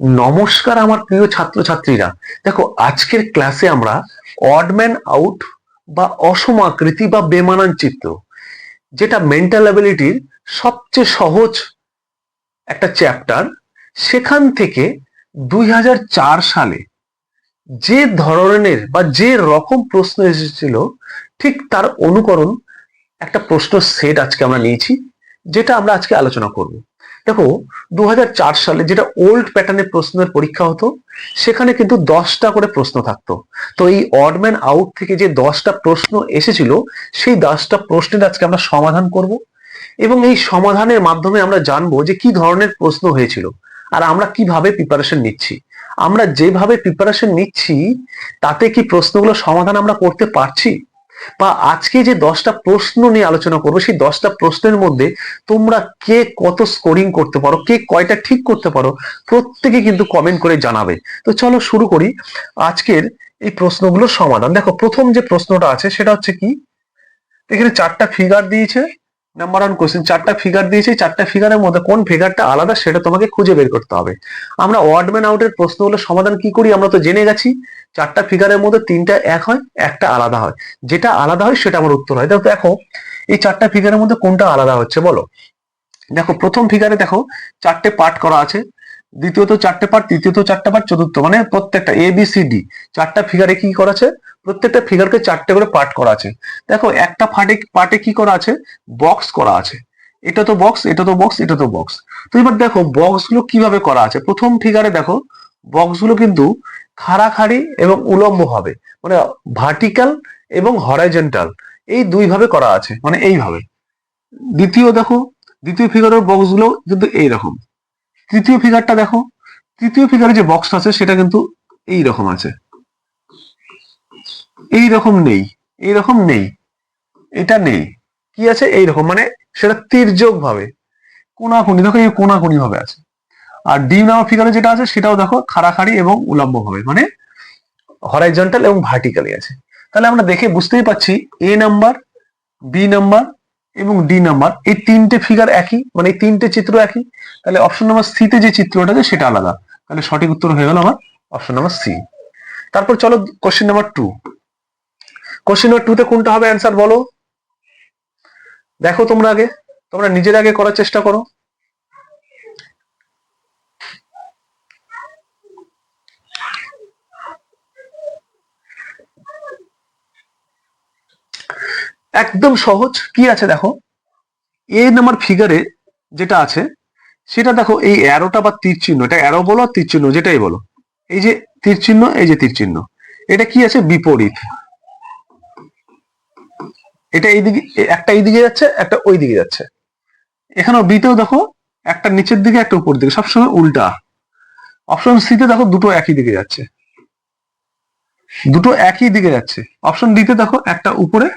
নমস্কার আমার প্রিয় ছাত্রছাত্রীরা। দেখো, আজকের ক্লাসে আমরা অডম্যান আউট বা অসমাকৃতি বা বেমানান চিত্র, যেটা মেন্টাল অ্যাবিলিটির সবচেয়ে সহজ একটা চ্যাপ্টার সেখান থেকে দুই হাজার চার সালে যে ধরনের বা যে রকম প্রশ্ন এসেছিল, ঠিক তার অনুকরণ একটা প্রশ্ন সেট আজকে আমরা নিয়েছি, যেটা আমরা আজকে আলোচনা করব। দেখো দু হাজার চার সালে যেটা ওল্ড প্যাটার্নের প্রশ্নের পরীক্ষা হতো, সেখানে কিন্তু দশটা করে প্রশ্ন থাকতো। তো এই অডম্যান আউট থেকে যে দশটা প্রশ্ন এসেছিল, সেই দশটা প্রশ্নের আজকে আমরা সমাধান করব এবং এই সমাধানের মাধ্যমে আমরা জানব যে কি ধরনের প্রশ্ন হয়েছিল আর আমরা কীভাবে প্রিপারেশন নিচ্ছি। আমরা যেভাবে প্রিপারেশন নিচ্ছি, তাতে কি প্রশ্নগুলো সমাধান আমরা করতে পারছি? বা আজকে যে দশটা প্রশ্ন নিয়ে আলোচনা করব, সেই দশটা প্রশ্নের মধ্যে তোমরা কে কত স্কোরিং করতে পারো, কে কয়টা ঠিক করতে পারো, প্রত্যেকে কিন্তু কমেন্ট করে জানাবে। তো চলো শুরু করি। আজকের এই প্রশ্নগুলোর সমাধান। দেখো, প্রথম যে প্রশ্নটা আছে, সেটা হচ্ছে কি? এখানে চারটা ফিগার দিয়েছে। নাম্বার ওয়ান কোশ্চেন চারটা ফিগার দিয়েছি, চারটা ফিগারের মধ্যে কোন ফিগারটা আলাদা সেটা তোমাকে খুঁজে বের করতে হবে। আমরা ওয়ার্ডম্যান আউটের প্রশ্নগুলো সমাধান কি করি আমরা তো জেনে গেছি, চারটা ফিগারের মধ্যে তিনটা এক হয়, একটা আলাদা হয়। যেটা আলাদা হয় সেটা আমার উত্তর হয়। দেখো দেখো, এই চারটা ফিগারের মধ্যে কোনটা আলাদা হচ্ছে বলো? দেখো, প্রথম ফিগারে দেখো, চারটে পার্ট করা আছে। দ্বিতীয়ত চারটে পার্ট তৃতীয়ত চারটে পার্ট চতুর্থ মানে প্রত্যেকটা এ বি সি ডি চারটা ফিগারে কি করা আছে? প্রত্যেকটা ফিগারকে চারটে করে পার্ট করা আছে। দেখো, একটা ফাটে পার্টে কি করা আছে? বক্স করা আছে। এটা তো বক্স এটা তো বক্স এটা তো বক্স তো এবার দেখো বক্সগুলো কীভাবে করা আছে? প্রথম ফিগারে দেখো বক্সগুলো কিন্তু খাড়াখাড়ি এবং উলম্ব হবে। মানে ভার্টিক্যাল এবং হরাইজেন্টাল এই দুই ভাবে করা আছে মানে এইভাবে। দ্বিতীয় দেখো, দ্বিতীয় ফিগারের বক্সগুলো কিন্তু এইরকম। তৃতীয় ফিগারটা দেখো। তৃতীয় ফিগারে যে বক্স আছে, সেটা কিন্তু এই রকম আছে। এই রকম নেই এই রকম নেই, এটা নেই। কি আছে? এই রকম মানে সেটা তির্যক ভাবে। কোনাকুনি, দেখো এই কোনাকুনি ভাবে আছে। আর ডি নামা ফিগারে যেটা আছে, সেটাও দেখো খাড়াখাড়ি এবং উলম্ব ভাবে মানে হরাইজন্টাল এবং ভার্টিক্যালি আছে। তাহলে আমরা দেখে বুঝতেই পারছি এ নাম্বার বি নাম্বার এবং ডি নাম্বার এই তিনটে ফিগার একই মানে এই তিনটে চিত্র একই। তাহলে অপশন নাম্বার সিতে যে চিত্রটা আছে সেটা আলাদা। তাহলে সঠিক উত্তর হয়ে গেল আমার অপশন নাম্বার সি তারপর চলো question number two question number টুতে কোনটা হবে অ্যান্সার বলো? দেখো তোমরা আগে। তোমরা নিজের আগে করার চেষ্টা করো। একদম সহজ। কি আছে দেখো? এ নাম্বার ফিগারে যেটা আছে, সেটা দেখো এই অ্যারোটা বা তীর চিহ্ন, এটা অ্যারো বলো আর তীর চিহ্ন, যেটাই বলো। এই যে তীর চিহ্ন, এই যে তীর চিহ্ন। এটা কি আছে? বিপরীত। এটা এইদিকে একটা এইদিকে যাচ্ছে, একটা ওই দিকে যাচ্ছে। এখানেও বিতেও দেখো, একটা নিচের দিকে, একটা উপর দিকে, সবসময় উল্টা। অপশন সিতে দেখো দুটো একই দিকে যাচ্ছে। দুটো একই দিকে যাচ্ছে। অপশন ডিতে দেখো, একটা উপরে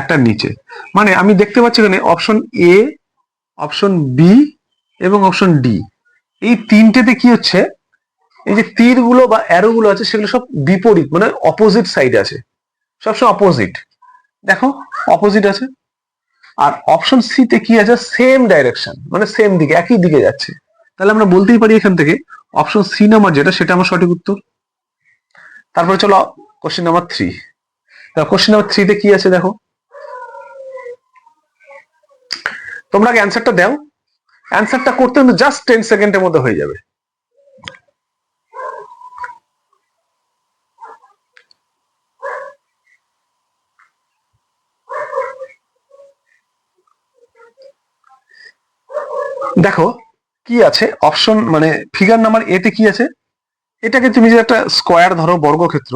একটা নিচে। মানে আমি দেখতে পাচ্ছি এখানে অপশন এ অপশন বি এবং অপশন ডি এই তিনটেতে কি হচ্ছে? এই যে তীরগুলো বা অ্যারো গুলো আছে, সেগুলো সব বিপরীত মানে অপোজিট সাইডে আছে। সবসময় অপোজিট দেখো অপোজিট আছে। আর অপশন সিতে কি আছে? সেম ডাইরেকশন মানে সেম দিকে, একই দিকে যাচ্ছে। তাহলে আমরা বলতেই পারি এখান থেকে অপশন সি নাম্বার যেটা, সেটা আমার সঠিক উত্তর। তারপরে চলো question number three question number থ্রিতে কি আছে দেখো? তোমরা আগে অ্যান্সারটা দাও। অ্যান্সারটা করতে কিন্তু জাস্ট টেন সেকেন্ডের মধ্যে হয়ে যাবে। দেখো, কি আছে? অপশন মানে ফিগার নাম্বার এতে কি আছে? এটাকে তুমি যে একটা স্কোয়ার ধরো, বর্গক্ষেত্র।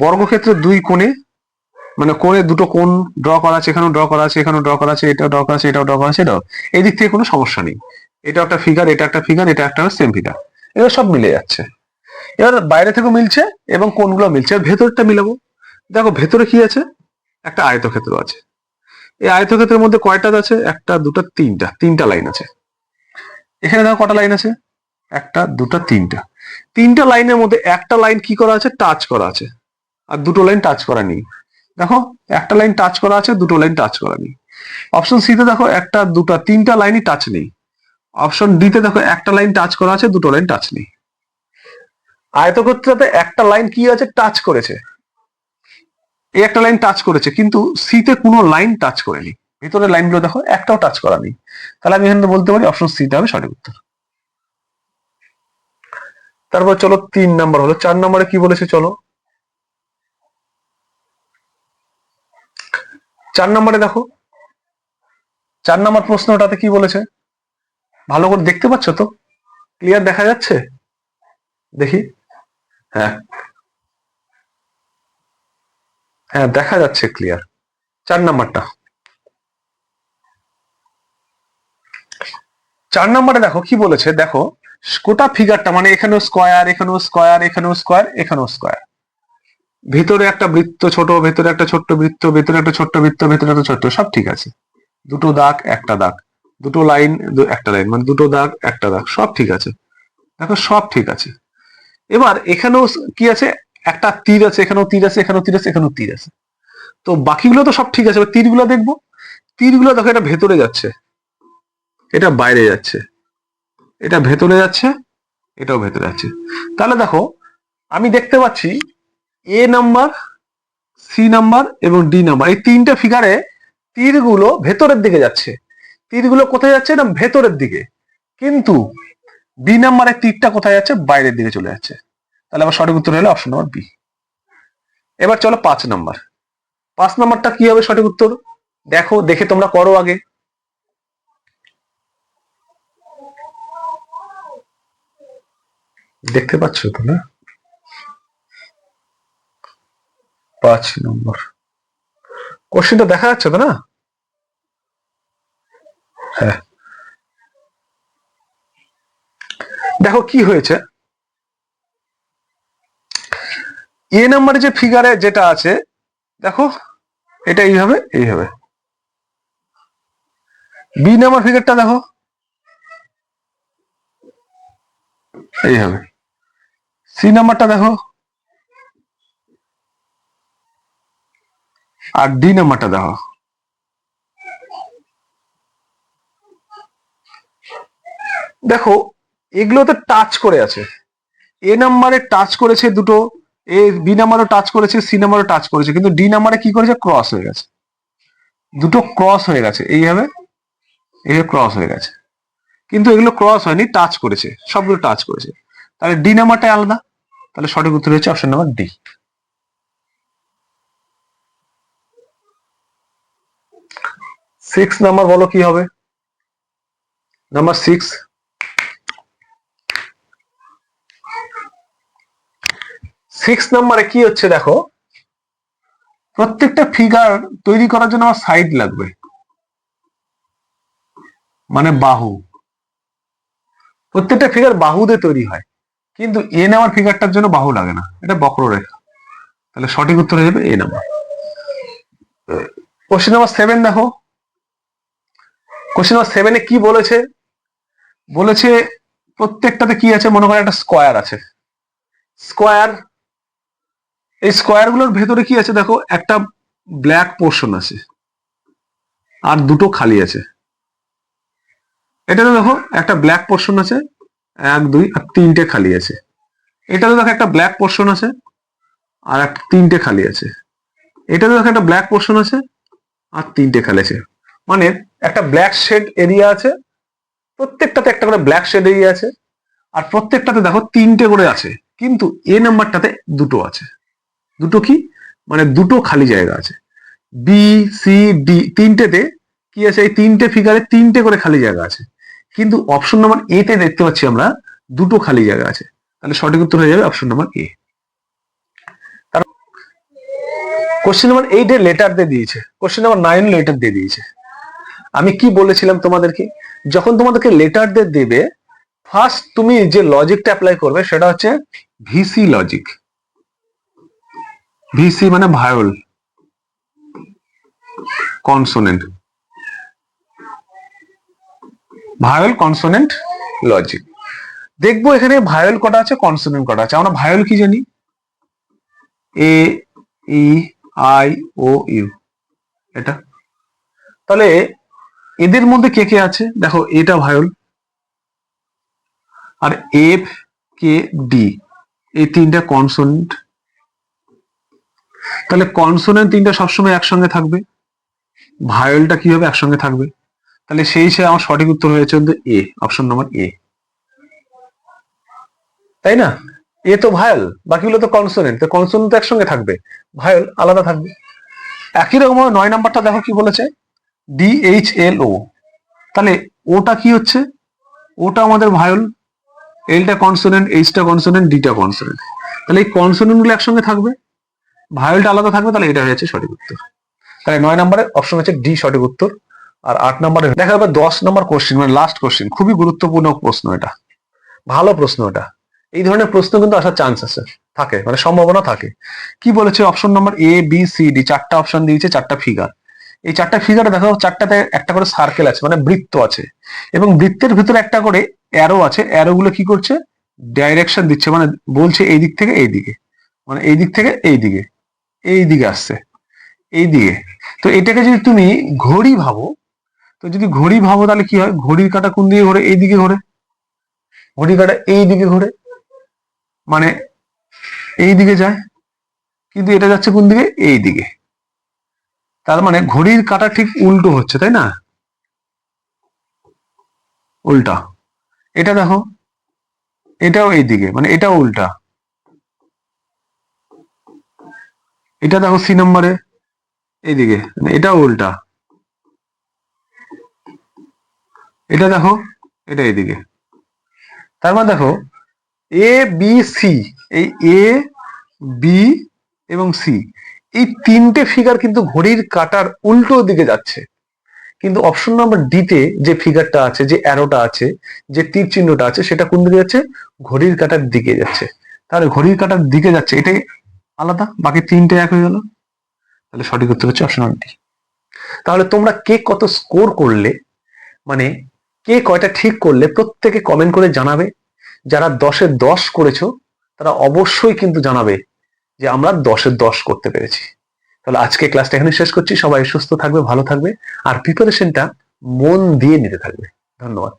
বর্গক্ষেত্রের দুই কোণে মানে কোণে দুটো কোন ড্র করা আছে, এখানেও ড্র করা আছে, এখানেও ড্র করা আছে এটা ড্র করা আছে, এটাও ড্র করা আছে, এটাও। এই দিক থেকে কোনো সমস্যা নেই। এটা একটা ফিগার এটা একটা ফিগার এটা একটা সেম ফিগার এবার সব মিলে যাচ্ছে। এবার বাইরে থেকেও মিলছে এবং কোনগুলো মিলছে। ভেতরটা মিলাবো। দেখো, ভেতরে কি আছে? একটা আয়তক্ষেত্র আছে। এই আয়তক্ষেত্রের মধ্যে কয়টা আছে? একটা, দুটো, তিনটা। তিনটা লাইন আছে। এখানে দেখো কটা লাইন আছে? একটা, দুটো, তিনটা। তিনটা লাইনের মধ্যে একটা লাইন কি করা আছে? টাচ করা আছে। আর দুটো লাইন টাচ করা নেই। দেখো, একটা লাইন টাচ করা আছে, দুটো লাইন টাচ করা নেই। অপশন সিতে দেখো, একটা, দুটা, তিনটা লাইনই টাচ নেই। অপশন ডিতে দেখো, একটা লাইন টাচ করা আছে, দুটো লাইন টাচ নেই। আয়তক্ষেত্রতে একটা লাইন কি আছে টাচ করেছে। এই একটা লাইন টাচ করেছে, কিন্তু সিতে কোনো লাইন টাচ করেনি ভেতরের লাইনগুলো দেখো, একটাও টাচ করা নেই। তাহলে আমি এখানে বলতে পারি অপশন সিটা হবে সঠিক উত্তর। তারপর চলো, তিন নাম্বার হলো। চার নম্বরে কি বলেছে, চলো। চার নম্বরে দেখো। চার নম্বর প্রশ্নটাতে কি বলেছে? ভালো করে দেখতে পাচ্ছ তো? ক্লিয়ার দেখা যাচ্ছে? দেখি। হ্যাঁ। হ্যাঁ দেখা যাচ্ছে ক্লিয়ার চার নাম্বারটা। চার নম্বরে দেখো কি বলেছে? দেখো, গোটা ফিগারটা মানে এখানেও স্কোয়ার এখানেও স্কোয়ার এখানেও স্কোয়ার এখানেও স্কোয়ার ভিতরে একটা বৃত্ত ছোট, ভেতরে একটা ছোট্ট বৃত্ত, ভেতরে একটা ছোট্ট বৃত্ত, ভেতরে একটা ছোট্ট, সব ঠিক আছে। দুটো দাগ, একটা দাগ। দুটো লাইন একটা লাইন মানে দুটো দাগ, একটা দাগ, সব ঠিক আছে। দেখো, সব ঠিক আছে। এবার এখানেও কি আছে? একটা তীর আছে, এখানেও তীর আছে, এখানেও তীর আছে, এখানেও তীর আছে। তো বাকিগুলো তো সব ঠিক আছে, এবার তীরগুলো দেখব। তীরগুলো দেখো, এটা ভেতরে যাচ্ছে। এটা বাইরে যাচ্ছে। এটা ভেতরে যাচ্ছে, এটাও ভেতরে যাচ্ছে। তাহলে দেখো, আমি দেখতে পাচ্ছি এ নাম্বার সি নাম্বার এবং ডি নাম্বার এই তিনটা ফিগারে তীরগুলো ভেতরের দিকে যাচ্ছে। তীরগুলো কোথায় যাচ্ছে না? ভেতরের দিকে। কিন্তু বি নাম্বারের তীরটা কোথায় যাচ্ছে? বাইরের দিকে চলে যাচ্ছে। তাহলে আমার সঠিক উত্তর হলো অপশন নাম্বার বি এবার চলো পাঁচ নাম্বার পাঁচ নাম্বারটা কি হবে সঠিক উত্তর? দেখো, দেখে তোমরা করো আগে। দেখতে পাচ্ছ তো না পাঁচ নম্বর। কোশ্চেনটা দেখা যাচ্ছে তো না? হ্যাঁ। দেখো কি হয়েছে? এ নাম্বারে যে ফিগারে যেটা আছে, দেখো, এটা এইভাবে এইভাবে। বি নাম্বার ফিগারটা দেখো। এইভাবে। সি নাম্বারটা দেখো। আর ডি নাম্বারটা দেখো। দেখো, এগুলোতে টাচ করে আছে। এ নাম্বারে টাচ করেছে দুটো, এ বি নাম্বারও টাচ করেছে, সি নাম্বারও টাচ করেছে, কিন্তু ডি নাম্বারে কি করেছে? ক্রস হয়ে গেছে। দুটো ক্রস হয়ে গেছে, এইভাবে এইভাবে ক্রস হয়ে গেছে। কিন্তু এগুলো ক্রস হয়নি টাচ করেছে, সবগুলো টাচ করেছে। তাহলে ডি নাম্বারটাই আলাদা। তাহলে সঠিক উত্তর হচ্ছে option number D six number বলো কি হবে? নাম্বার সিক্স সিক্স নাম্বারে কি হচ্ছে দেখো? প্রত্যেকটা ফিগার তৈরি করার জন্য আমার সাইড লাগবে। মানে বাহু। প্রত্যেকটা ফিগার বাহু দিয়ে তৈরি হয়। কিন্তু এ নাম্বার ফিগারটার জন্য বাহু লাগে না। এটা বক্ররেখা। তাহলে সঠিক উত্তর হয়ে যাবে A number question number seven দেখো। কোশ্চেন নাম্বার সেভেনে কি বলেছে? বলেছে প্রত্যেকটাতে কি আছে? মনে করেন একটা স্কোয়ার আছে। স্কোয়ার এই স্কোয়ারগুলোর ভেতরে কি আছে দেখো? একটা ব্ল্যাক পোর্শন আছে। আর দুটো খালি আছে। এটাতে দেখো একটা ব্ল্যাক পোর্শন আছে, এক, দুই, আর তিনটে খালি আছে। এটাতে দেখো একটা ব্ল্যাক পোর্শন আছে, আর একটা তিনটে খালি আছে। এটাতে দেখো একটা ব্ল্যাক পোর্শন আছে, আর তিনটে খালি আছে। মানে একটা ব্ল্যাক শেড এরিয়া আছে। প্রত্যেকটাতে একটা করে ব্ল্যাক শেড এরিয়া আছে। আর প্রত্যেকটাতে দেখো তিনটে করে আছে। কিন্তু এ নাম্বারটাতে দুটো আছে। দুটো কি? মানে দুটো খালি জায়গা আছে। বি সি ডি তিনটেতে কি আছে? এই তিনটে ফিগারে তিনটে করে খালি জায়গা আছে। কিন্তু অপশন নাম্বার এ তে দেখতে পাচ্ছি আমরা দুটো খালি জায়গা আছে। তাহলে সঠিক উত্তর হয়ে যাবে option number A question number এইটে লেটার দিয়ে দিয়েছে। কোশ্চেন নাম্বার নাইন লেটার দিয়ে দিয়েছে। আমি কি বলেছিলাম তোমাদেরকে? যখন তোমাদেরকে লেটার দিয়ে দেবে ফার্স্ট তুমি যে লজিকটা অ্যাপ্লাই করবে সেটা হচ্ছে ভিসি লজিক ভিসি মানে vowel consonant vowel consonant logic দেখব এখানে ভায়োল কটা আছে কনসোনেন্ট কটা আছে। আমরা ভায়োল কি জানি? এ ই আই ও ইউ এটা। তাহলে এদের মধ্যে কে কে আছে? দেখো, এটা ভায়োল আর এফ কে, ডি। এই তিনটা কনসোনেন্ট তাহলে কনসোনেন্ট তিনটা সবসময় একসঙ্গে থাকবে। ভায়োলটা কি হবে একসঙ্গে থাকবে? তাহলে সেই হিসেবে আমার সঠিক উত্তর হয়েছে এ অপশন নাম্বার এ তাই না? এ তো ভায়োল, বাকিগুলো তো কনসোনেন্ট তো কনসোনেন্ট একসঙ্গে থাকবে। ভায়োল আলাদা থাকবে। একই রকম নয় নাম্বারটা দেখো কি বলেছে। ডি এইচ এল ও তাহলে ওটা কি হচ্ছে? ওটা আমাদের ভায়োল এলটা কনসোনেন্ট এইচটা কনসোনেন্ট ডিটা কনসোনেন্ট তাহলে এই কনসোনেন্টগুলো একসঙ্গে থাকবে? ভায়োলটা আলাদা থাকবে, তাহলে এটা হয়েছে সঠিক উত্তর। তাহলে নয় নম্বরের অপশন হচ্ছে ডি সঠিক উত্তর। আর আট নম্বরে দেখা যাবে দশ নম্বর কোশ্চেন মানে লাস্ট কোশ্চেন খুবই গুরুত্বপূর্ণ প্রশ্ন এটা। ভালো প্রশ্ন এটা। এই ধরনের প্রশ্ন কিন্তু আসার চান্স আছে। থাকে মানে সম্ভাবনা থাকে। কি বলেছে option number A B C D চারটা অপশন দিয়েছে, চারটা ফিগার এই চারটা ফিগারে দেখো চারটাতে একটা করে সার্কেল আছে মানে বৃত্ত আছে। এবং বৃত্তের ভিতরে একটা করে অ্যারো আছে অ্যারো গুলো কি করছে? ডাইরেকশন দিচ্ছে মানে বলছে এই দিক থেকে এই দিকে। মানে এই দিক থেকে এই দিকে। এই দিকে আসছে, এই দিকে। তো এটাকে যদি তুমি ঘড়ি ভাবো, তো যদি ঘড়ি ভাবো তাহলে কি হয়? ঘড়ির কাটা কোন দিকে ঘোরে? এই দিকে ঘোরে। ঘড়ির কাটা এই দিকে ঘোরে। মানে এই দিকে যায়, কিন্তু এটা যাচ্ছে কোন দিকে? এই দিকে। তার মানে ঘড়ির কাটা ঠিক উল্টো হচ্ছে, তাই না? উল্টা। এটা দেখো, এটাও এই দিকে মানে এটাও উল্টা। এটা দেখো সি নম্বরে এইদিকে মানে এটাও উল্টা। এটা দেখো, এটা এইদিকে। তার মানে দেখো এ বি সি এই এ বি এবং সি এই তিনটে ফিগার কিন্তু ঘড়ির কাটার উল্টো দিকে যাচ্ছে। কিন্তু অপশন নাম্বার ডিতে যে ফিগারটা আছে, যে অ্যারোটা আছে, যে তীর চিহ্নটা আছে, সেটা কোন দিকে যাচ্ছে? ঘড়ির কাটার দিকে যাচ্ছে। তাহলে ঘড়ির কাটার দিকে যাচ্ছে, এটাই আলাদা, বাকি তিনটে এক হয়ে গেল। তাহলে সঠিক উত্তর হচ্ছে অপশন ডি তাহলে তোমরা কে কত স্কোর করলে মানে কে কয়টা ঠিক করলে প্রত্যেকে কমেন্ট করে জানাবে। যারা দশে দশ করেছ, তারা অবশ্যই কিন্তু জানাবে যে আমরা দশের দশ করতে পেরেছি। তাহলে আজকে ক্লাসটা এখানে শেষ করছি। সবাই সুস্থ থাকবে, ভালো থাকবে, আর প্রিপারেশনটা মন দিয়ে নিতে থাকবে। ধন্যবাদ।